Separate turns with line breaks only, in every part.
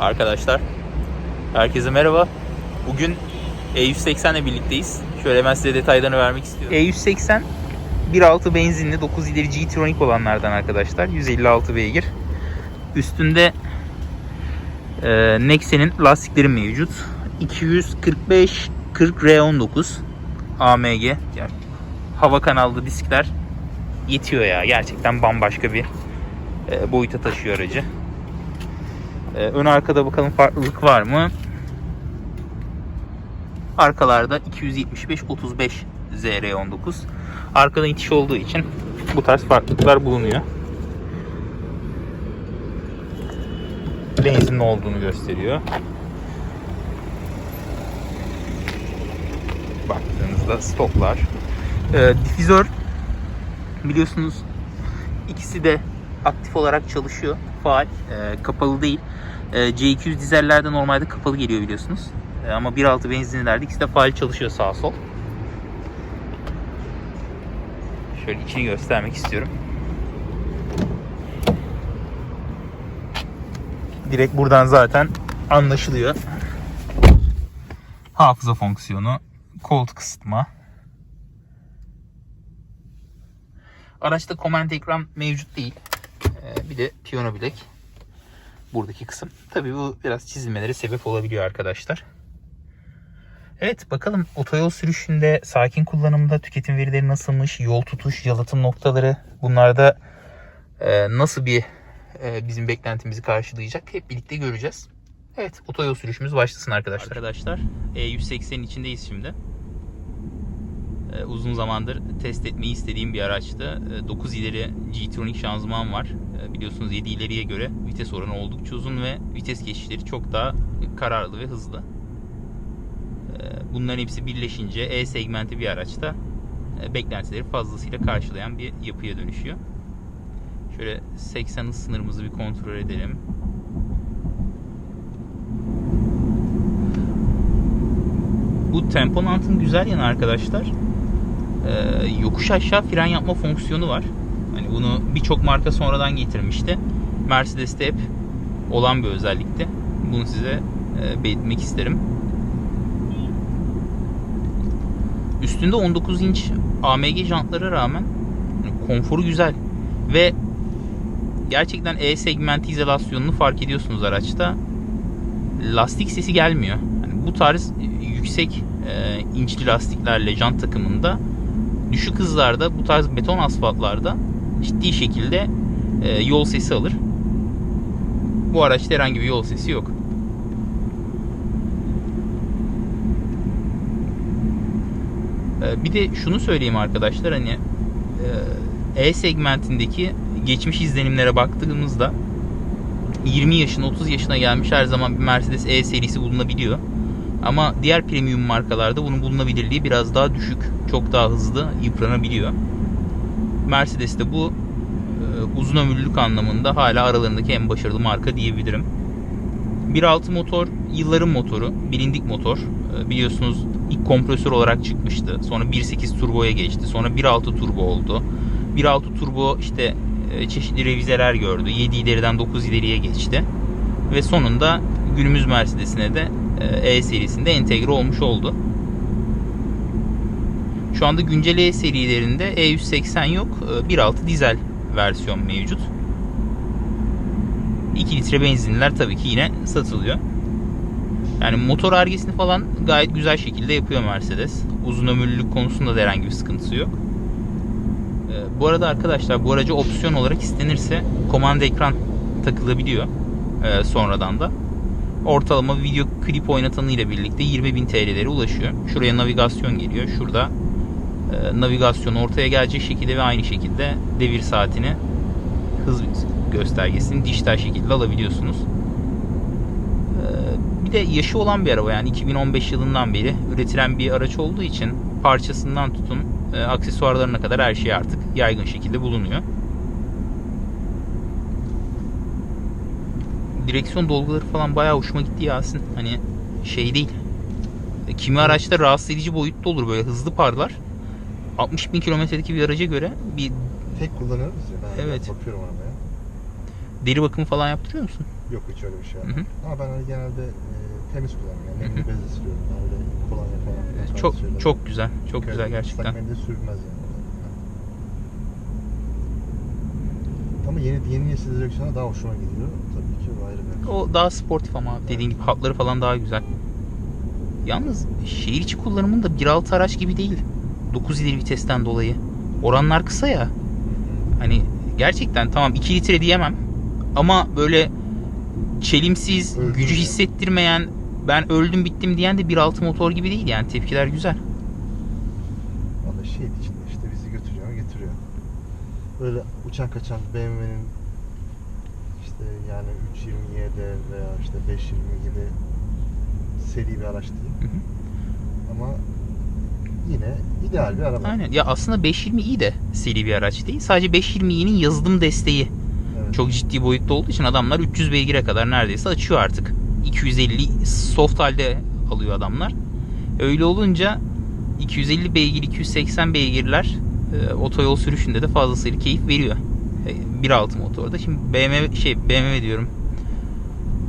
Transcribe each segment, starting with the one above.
Arkadaşlar, herkese merhaba. Bugün E180 ile birlikteyiz. Şöyle ben size detaylarını vermek istiyorum. E180 1.6 benzinli 9 ileri G-Tronic olanlardan arkadaşlar. 156 beygir. Üstünde e, Nexen'in lastikleri mevcut. 245 40 R19 AMG. Yani hava kanallı diskler yetiyor ya. Gerçekten bambaşka bir e, boyuta taşıyor aracı. E, ön arkada bakalım farklılık var mı? Arkalarda 275 35 ZR19. Arkadan itiş olduğu için bu tarz farklılıklar bulunuyor. Benzinli olduğunu gösteriyor. Baktığınızda stoplar. E, difüzör biliyorsunuz ikisi de aktif olarak çalışıyor. Faal, e, kapalı değil. E, C200 dizellerde normalde kapalı geliyor biliyorsunuz. E, ama 1.6 benzinlilerde ikisi de faal çalışıyor sağ sol. Şöyle içini göstermek istiyorum. Direkt buradan zaten anlaşılıyor. Hafıza fonksiyonu, koltuk ısıtma, Araçta command ekran mevcut değil. Ee, bir de piyano bilek. Buradaki kısım. Tabii bu biraz çizilmelere sebep olabiliyor arkadaşlar. Evet bakalım otoyol sürüşünde sakin kullanımda tüketim verileri nasılmış? Yol tutuş, yalıtım noktaları bunlarda e, nasıl bir e, bizim beklentimizi karşılayacak hep birlikte göreceğiz. Evet otoyol sürüşümüz başlasın arkadaşlar. Arkadaşlar E180'in içindeyiz şimdi. Ee, uzun zamandır test etmeyi istediğim bir araçtı. Ee, 9 ileri G-Tronic şanzıman var. Ee, Biliyorsunuz 7 ileriye göre vites oranı oldukça uzun ve vites geçişleri çok daha kararlı ve hızlı. Ee, Bunların hepsi birleşince E segmenti bir araçta e, beklentileri fazlasıyla karşılayan bir yapıya dönüşüyor. Şöyle 80 hız sınırımızı bir kontrol edelim. Bu temponantın güzel yanı arkadaşlar yokuş aşağı fren yapma fonksiyonu var. Hani bunu birçok marka sonradan getirmişti. Mercedes'te hep olan bir özellikti. Bunu size e, belirtmek isterim. Üstünde 19 inç AMG jantlara rağmen hani konforu güzel ve gerçekten E segmenti izolasyonunu fark ediyorsunuz araçta. Lastik sesi gelmiyor. Yani bu tarz yüksek e, inçli lastiklerle jant takımında düşük hızlarda bu tarz beton asfaltlarda ciddi şekilde e, yol sesi alır. Bu araçta herhangi bir yol sesi yok. E, bir de şunu söyleyeyim arkadaşlar hani E segmentindeki geçmiş izlenimlere baktığımızda 20 yaşın 30 yaşına gelmiş her zaman bir Mercedes E serisi bulunabiliyor. Ama diğer premium markalarda bunun bulunabilirliği biraz daha düşük. Çok daha hızlı yıpranabiliyor. Mercedes'te bu e, uzun ömürlülük anlamında hala aralarındaki en başarılı marka diyebilirim. 1.6 motor yılların motoru. Bilindik motor. E, biliyorsunuz ilk kompresör olarak çıkmıştı. Sonra 1.8 turboya geçti. Sonra 1.6 turbo oldu. 1.6 turbo işte e, çeşitli revizeler gördü. 7 ileriden 9 ileriye geçti. Ve sonunda günümüz Mercedes'ine de e serisinde entegre olmuş oldu. Şu anda güncel E serilerinde E180 yok. 1.6 dizel versiyon mevcut. 2 litre benzinler tabii ki yine satılıyor. Yani motor argesini falan gayet güzel şekilde yapıyor Mercedes. Uzun ömürlülük konusunda da herhangi bir sıkıntısı yok. Bu arada arkadaşlar bu araca opsiyon olarak istenirse komanda ekran takılabiliyor sonradan da ortalama video klip oynatanı ile birlikte 20.000 TL'lere ulaşıyor. Şuraya navigasyon geliyor. Şurada e, navigasyon ortaya gelecek şekilde ve aynı şekilde devir saatini hız göstergesini dijital şekilde alabiliyorsunuz. E, bir de yaşı olan bir araba yani 2015 yılından beri üretilen bir araç olduğu için parçasından tutun e, aksesuarlarına kadar her şey artık yaygın şekilde bulunuyor. Direksiyon dolguları falan bayağı hoşuma gitti Yasin. Hani şey değil. Kimi araçta rahatsız edici boyutta olur böyle hızlı parlar. 60 bin kilometredeki bir araca göre bir
Tek kullanıyoruz ya. Ben
Evet.
Bakıyorum arabaya.
deri bakımı falan yaptırıyor musun?
Yok hiç öyle bir şey yapmam. Ama ben hani genelde e, temiz kullanıyorum. Yani bezle siliyorum. Yani öyle kolonya falan. tarz
Çok çok güzel. Çok
Dikkat
güzel gerçekten.
Islak mendil sürülmez yani. Ama yeni yeni nesil direksiyona daha hoşuma gidiyor. Tabii ki o ayrı bir.
O daha sportif ama abi. dediğin gibi hatları falan daha güzel. Yalnız şehir içi kullanımında 1.6 araç gibi değil. 9 ileri vitesten dolayı. Oranlar kısa ya. Hani gerçekten tamam 2 litre diyemem. Ama böyle çelimsiz,
Öldüm
gücü
ya.
hissettirmeyen, ben öldüm bittim diyen de 1.6 motor gibi değil yani. Tepkiler güzel.
Valla şehir içinde işte bizi götürüyor getiriyor. Böyle uçan kaçan BMW'nin işte yani 320y'de veya işte 520 gibi seri bir araç değil.
Hı hı.
Ama yine ideal bir araba.
Aynen. Ya aslında 520 iyi de seri bir araç değil. Sadece 520i'nin yazılım desteği
Evet.
çok ciddi boyutta olduğu için adamlar 300 beygire kadar neredeyse açıyor artık. 250 soft halde alıyor adamlar. Öyle olunca 250 beygir, 280 beygirler e, otoyol sürüşünde de fazlasıyla keyif veriyor. E, 1.6 motorda. Şimdi BMW şey BMW diyorum.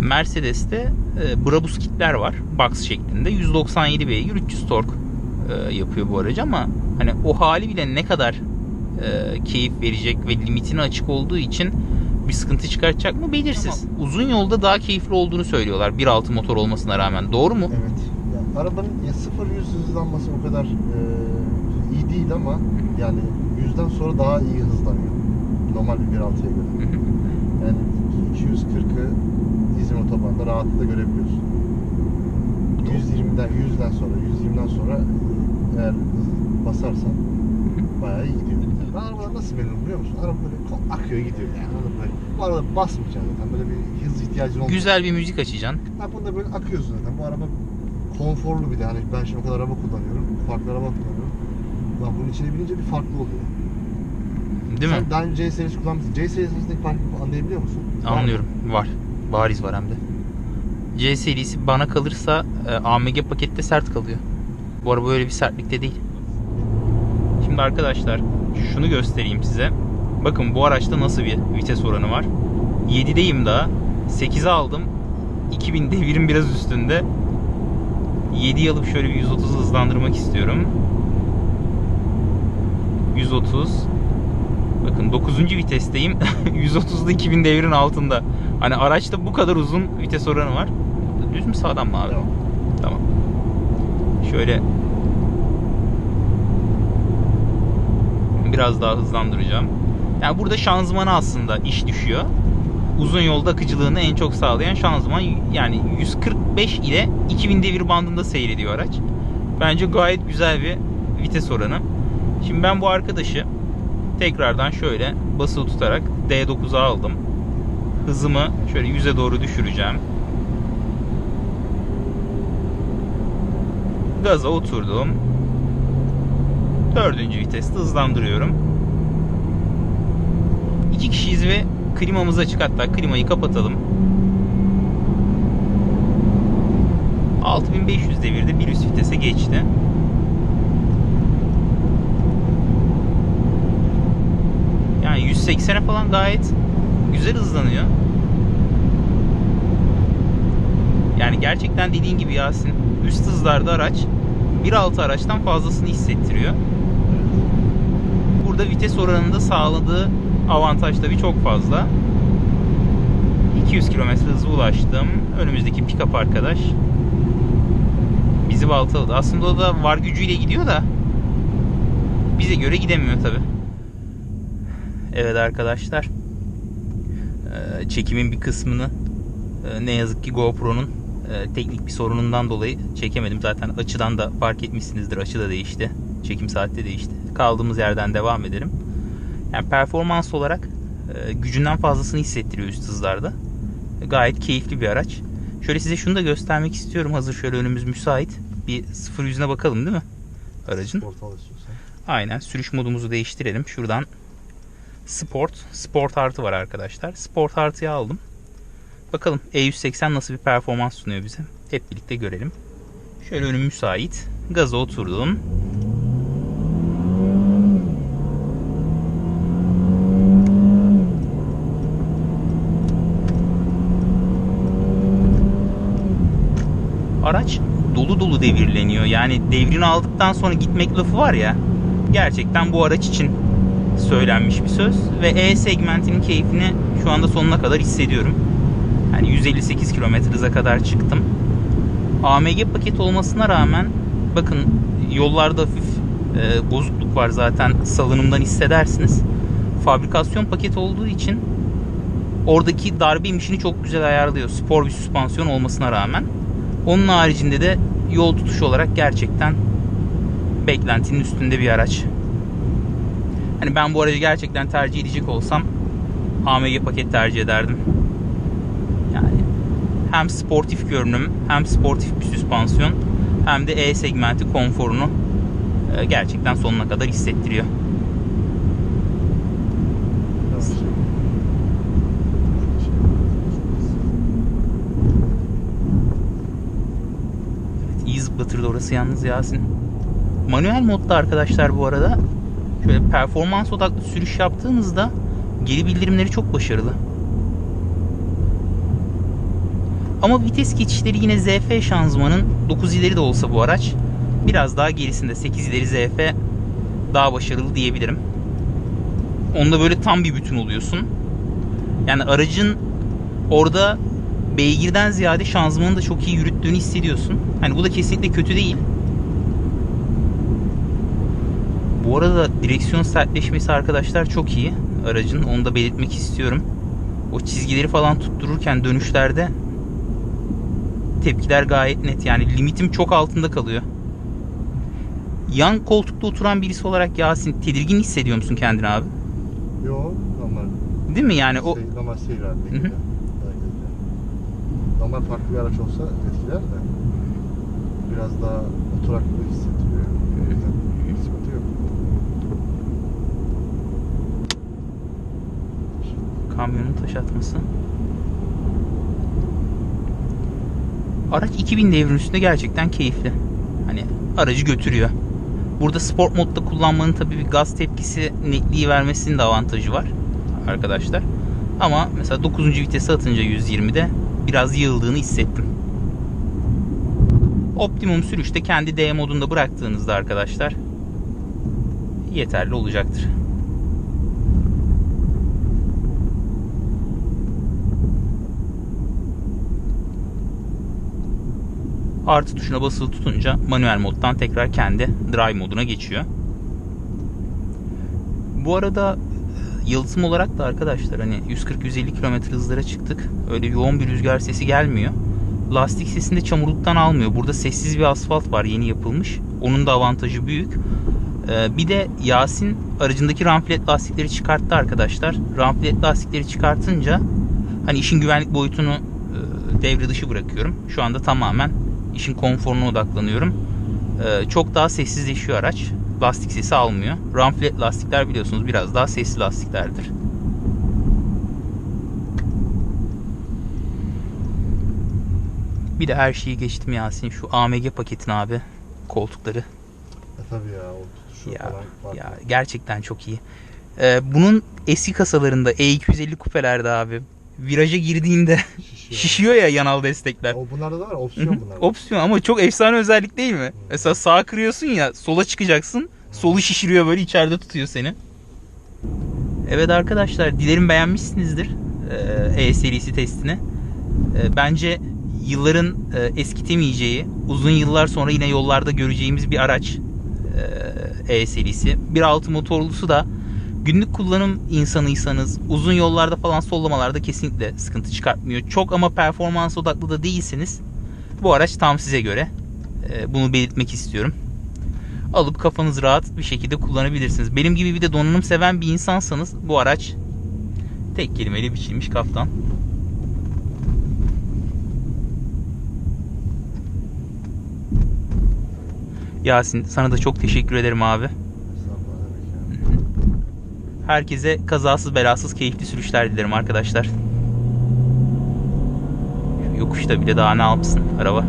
Mercedes'te e, Brabus kitler var. Box şeklinde. 197 beygir, 300 tork e, yapıyor bu aracı ama hani o hali bile ne kadar e, keyif verecek ve limitine açık olduğu için bir sıkıntı çıkartacak mı belirsiz. Uzun yolda daha keyifli olduğunu söylüyorlar 1.6 motor olmasına rağmen. Doğru mu?
Evet. Ya arabanın ya 0-100 hızlanması o kadar e, iyi değil ama yani 100'den sonra daha iyi hızlanıyor. Normal bir 1.6'ya göre. Yani 240'ı İzmir otobanında rahatlıkla görebiliyorsun. 120'den 100'den sonra 120'den sonra eğer basarsan bayağı iyi gidiyor. Ben arabadan nasıl memnunum biliyor musun? Araba böyle akıyor gidiyor yani. Böyle, bu arada basmayacaksın zaten. Böyle bir hız ihtiyacın olmuyor.
Güzel bir müzik açacaksın.
Ha bunda böyle akıyorsun zaten. Bu araba konforlu bir de. Hani ben şimdi o kadar araba kullanıyorum. Farklı araba kullanıyorum. Lan bunun içine binince bir farklı oluyor.
Değil mi?
Sen daha önce C serisi kullanmışsın. C serisi arasındaki farkı anlayabiliyor musun?
Anlıyorum. Var. Bariz var hem de. C serisi bana kalırsa e, AMG pakette sert kalıyor. Bu araba öyle bir sertlikte değil. Şimdi arkadaşlar şunu göstereyim size. Bakın bu araçta nasıl bir vites oranı var. 7'deyim daha. 8'e aldım. 2000 devirin biraz üstünde. 7'yi alıp şöyle bir 130 hızlandırmak istiyorum. 130. Bakın 9. vitesteyim. 130'da 2000 devrin altında. Hani araçta bu kadar uzun vites oranı var. Düz mü sağdan mı abi?
Yok.
Tamam. Şöyle biraz daha hızlandıracağım. Yani burada şanzımana aslında iş düşüyor. Uzun yolda akıcılığını en çok sağlayan şanzıman yani 145 ile 2000 devir bandında seyrediyor araç. Bence gayet güzel bir vites oranı. Şimdi ben bu arkadaşı tekrardan şöyle basılı tutarak D9'a aldım. Hızımı şöyle 100'e doğru düşüreceğim. Gaza oturdum. Dördüncü viteste hızlandırıyorum. İki kişiyiz ve klimamız açık hatta klimayı kapatalım. 6500 devirde bir üst vitese geçti. Yani 180'e falan gayet güzel hızlanıyor. Yani gerçekten dediğin gibi Yasin üst hızlarda araç 1.6 araçtan fazlasını hissettiriyor. Burada vites oranında sağladığı avantaj tabii çok fazla. 200 km hıza ulaştım. Önümüzdeki pick-up arkadaş bizi baltaladı. Aslında o da var gücüyle gidiyor da bize göre gidemiyor tabii. Evet arkadaşlar. Ee, Çekimin bir kısmını e, ne yazık ki GoPro'nun e, teknik bir sorunundan dolayı çekemedim. Zaten açıdan da fark etmişsinizdir. Açı da değişti. Çekim saati de değişti. Kaldığımız yerden devam edelim. Yani performans olarak e, gücünden fazlasını hissettiriyor üst hızlarda. Gayet keyifli bir araç. Şöyle size şunu da göstermek istiyorum. Hazır şöyle önümüz müsait. Bir sıfır yüzüne bakalım değil mi? Aracın. Aynen. Sürüş modumuzu değiştirelim. Şuradan Sport. Sport artı var arkadaşlar. Sport artıya aldım. Bakalım E180 nasıl bir performans sunuyor bize. Hep birlikte görelim. Şöyle önüm müsait. Gaza oturdum. Araç dolu dolu devirleniyor. Yani devrini aldıktan sonra gitmek lafı var ya. Gerçekten bu araç için söylenmiş bir söz ve E segmentinin keyfini şu anda sonuna kadar hissediyorum. Yani 158 km hıza kadar çıktım. AMG paket olmasına rağmen bakın yollarda hafif e, bozukluk var zaten salınımdan hissedersiniz. Fabrikasyon paket olduğu için oradaki darbe emişini çok güzel ayarlıyor. Spor bir süspansiyon olmasına rağmen. Onun haricinde de yol tutuşu olarak gerçekten beklentinin üstünde bir araç. Hani ben bu aracı gerçekten tercih edecek olsam AMG paket tercih ederdim. Yani hem sportif görünüm hem sportif bir süspansiyon hem de E segmenti konforunu e, gerçekten sonuna kadar hissettiriyor.
Şey.
İyi zıplatırdı orası yalnız Yasin. Manuel modda arkadaşlar bu arada şöyle performans odaklı sürüş yaptığınızda geri bildirimleri çok başarılı. Ama vites geçişleri yine ZF şanzımanın 9 ileri de olsa bu araç biraz daha gerisinde 8 ileri ZF daha başarılı diyebilirim. Onda böyle tam bir bütün oluyorsun. Yani aracın orada beygirden ziyade şanzımanı da çok iyi yürüttüğünü hissediyorsun. Hani bu da kesinlikle kötü değil. Bu arada direksiyon sertleşmesi arkadaşlar çok iyi aracın. Onu da belirtmek istiyorum. O çizgileri falan tuttururken dönüşlerde tepkiler gayet net. Yani limitim çok altında kalıyor. Yan koltukta oturan birisi olarak Yasin tedirgin hissediyor musun kendini abi?
Yo normal.
Değil mi yani o
Şey, normal seyir halinde.
Hı.
Normal farklı bir araç olsa etkiler de biraz daha oturaklı hissettiriyor yüzden sıkıntı yok.
Kamyonun taş atması. Araç 2000 devrin üstünde gerçekten keyifli. Hani aracı götürüyor. Burada sport modda kullanmanın tabii bir gaz tepkisi netliği vermesinin de avantajı var arkadaşlar. Ama mesela 9. vitese atınca 120'de biraz yığıldığını hissettim. Optimum sürüşte kendi D modunda bıraktığınızda arkadaşlar yeterli olacaktır. Artı tuşuna basılı tutunca manuel moddan tekrar kendi drive moduna geçiyor. Bu arada e, yalıtım olarak da arkadaşlar hani 140-150 km hızlara çıktık. Öyle yoğun bir rüzgar sesi gelmiyor. Lastik sesini de çamurluktan almıyor. Burada sessiz bir asfalt var yeni yapılmış. Onun da avantajı büyük. Ee, bir de Yasin aracındaki ramflet lastikleri çıkarttı arkadaşlar. Ramflet lastikleri çıkartınca hani işin güvenlik boyutunu e, devre dışı bırakıyorum. Şu anda tamamen işin konforuna odaklanıyorum. Ee, çok daha sessizleşiyor araç. Lastik sesi almıyor. Ramflet lastikler biliyorsunuz biraz daha sesli lastiklerdir. Bir de her şeyi geçtim Yasin. Şu AMG paketin abi. Koltukları.
E tabii ya o tutuşu
Ya,
falan farklı.
ya gerçekten çok iyi. Ee, bunun eski kasalarında E250 kupelerde abi viraja girdiğinde
Şişiyor.
şişiyor ya yanal destekler.
O bunlarda da var
Hı hı,
opsiyon bunlar.
Opsiyon ama çok efsane özellik değil mi? Mesela sağa kırıyorsun ya sola çıkacaksın. Solu şişiriyor böyle içeride tutuyor seni. Evet arkadaşlar dilerim beğenmişsinizdir ee, E serisi testini. Ee, Bence yılların e, eskitemeyeceği, uzun yıllar sonra yine yollarda göreceğimiz bir araç E serisi. 1.6 motorlusu da günlük kullanım insanıysanız uzun yollarda falan sollamalarda kesinlikle sıkıntı çıkartmıyor. Çok ama performans odaklı da değilseniz bu araç tam size göre. Ee, Bunu belirtmek istiyorum. Alıp kafanız rahat bir şekilde kullanabilirsiniz. Benim gibi bir de donanım seven bir insansanız bu araç tek kelimeyle biçilmiş kaftan. Yasin sana da çok teşekkür ederim abi.
Estağfurullah, ne demek ya.
Herkese kazasız belasız keyifli sürüşler dilerim arkadaşlar. Şu yokuşta bile daha ne yapsın araba.